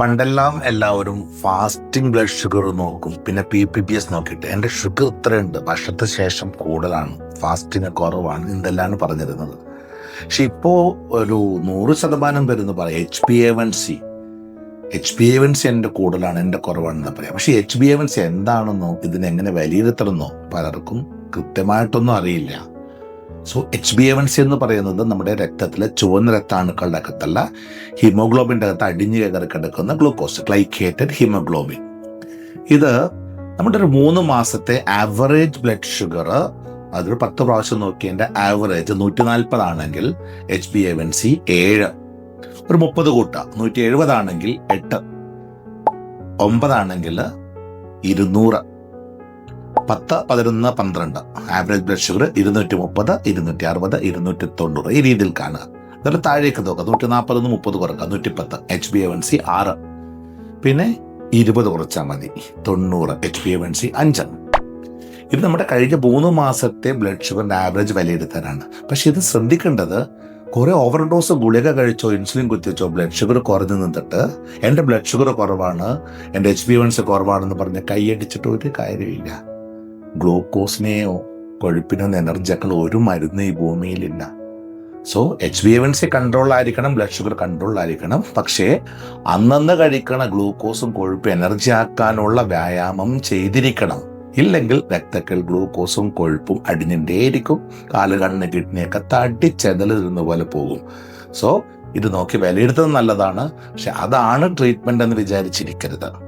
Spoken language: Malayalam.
പണ്ടെല്ലാം എല്ലാവരും ഫാസ്റ്റിംഗ് ബ്ലഡ് ഷുഗർ നോക്കും. പിന്നെ പി പി പി എസ് നോക്കിയിട്ട് എന്റെ ഷുഗർ ഇത്രയുണ്ട്. വർഷത്തിന് ശേഷം കൂടുതലാണ്. ഫാസ്റ്റിംഗ് കുറവാണ് എന്തെല്ലാം പറഞ്ഞിരുന്നത്. പക്ഷെ ഇപ്പോൾ ഒരു നൂറ് ശതമാനം വരുന്ന പറയാം. H P A one C H B A one C എന്റെ കൂടുതലാണ് എന്റെ കുറവാണെന്ന് പറയാം. പക്ഷേ H B A one C എന്താണെന്നോ ഇതിനെങ്ങനെ വിലയിരുത്തണമെന്നോ പലർക്കും കൃത്യമായിട്ടൊന്നും അറിയില്ല. So H B A one C എന്ന് പറയുന്നത് നമ്മുടെ രക്തത്തിലെ ചുവന്ന രക്താണുക്കളുടെ അകത്തല്ല ഹിമോഗ്ലോബിന്റെ അകത്ത് അടിഞ്ഞു കയറി കിടക്കുന്ന ഗ്ലൂക്കോസ് ഗ്ലൈക്കേറ്റഡ് ഹീമോഗ്ലോബിൻ ഇത് നമ്മുടെ ഒരു മൂന്ന് മാസത്തെ ആവറേജ് ബ്ലഡ് ഷുഗർ അതൊരു പത്ത് പ്രാവശ്യം നോക്കിയതിന്റെ ആവറേജ് നൂറ്റി നാൽപ്പതാണെങ്കിൽ H B A one C ഏഴ്. ഒരു മുപ്പത് കൂട്ട നൂറ്റി എഴുപതാണെങ്കിൽ എട്ട്. ഒമ്പതാണെങ്കിൽ ഇരുന്നൂറ്. പത്ത് പതിനൊന്ന് പന്ത്രണ്ട്. ആവറേജ് ബ്ലഡ് ഷുഗർ ഇരുന്നൂറ്റി മുപ്പത് ഇരുന്നൂറ്റി അറുപത് ഇരുന്നൂറ്റി തൊണ്ണൂറ് ഈ രീതിയിൽ കാണുക. എന്നിട്ട് താഴേക്ക് നോക്കുക. നൂറ്റി നാൽപ്പത് മുപ്പത് കുറക്കുക. നൂറ്റി പത്ത് H B A one C ആറ്. പിന്നെ ഇരുപത് കുറച്ചാൽ മതി. തൊണ്ണൂറ് H B A one C അഞ്ച് ഇത് നമ്മുടെ കഴിഞ്ഞ മൂന്ന് മാസത്തെ ബ്ലഡ് ഷുഗറിന്റെ ആവറേജ് വിലയിരുത്താനാണ് പക്ഷേ ഇത് ശ്രദ്ധിക്കേണ്ടത് കുറെ ഓവർഡോസ് ഗുളിക കഴിച്ചോ ഇൻസുലിൻ കുത്തിച്ചോ ബ്ലഡ് ഷുഗർ കുറഞ്ഞു നിന്നിട്ട് എന്റെ ബ്ലഡ് ഷുഗർ കുറവാണ് എന്റെ എച്ച് ബി വൺസ് കുറവാണെന്ന് പറഞ്ഞ് കൈയടിച്ചിട്ട് ഒരു കാര്യമില്ല ഗ്ലൂക്കോസിനെയോ കൊഴുപ്പിനോ എനർജിയാക്കളോ ഒരു മരുന്ന് ഈ ഭൂമിയിലില്ല. So H B N C control ആയിരിക്കണം ബ്ലഡ് ഷുഗർ കൺട്രോൾ ആയിരിക്കണം. പക്ഷേ അന്നന്ന് കഴിക്കണ ഗ്ലൂക്കോസും കൊഴുപ്പ് എനർജി ആക്കാനുള്ള വ്യായാമം ചെയ്തിരിക്കണം. ഇല്ലെങ്കിൽ രക്തക്കൽ ഗ്ലൂക്കോസും കൊഴുപ്പും അടിഞ്ഞിട്ടേയിരിക്കും കാൽ കണ്ണ് കിഡ്നിയൊക്കെ തട്ടിച്ചെതലിരുന്ന പോലെ പോകും. സോ ഇത് നോക്കി വിലയിരുത്തുന്നത് നല്ലതാണ്. പക്ഷെ അതാണ് ട്രീറ്റ്മെന്റ് എന്ന് വിചാരിച്ചിരിക്കരുത്.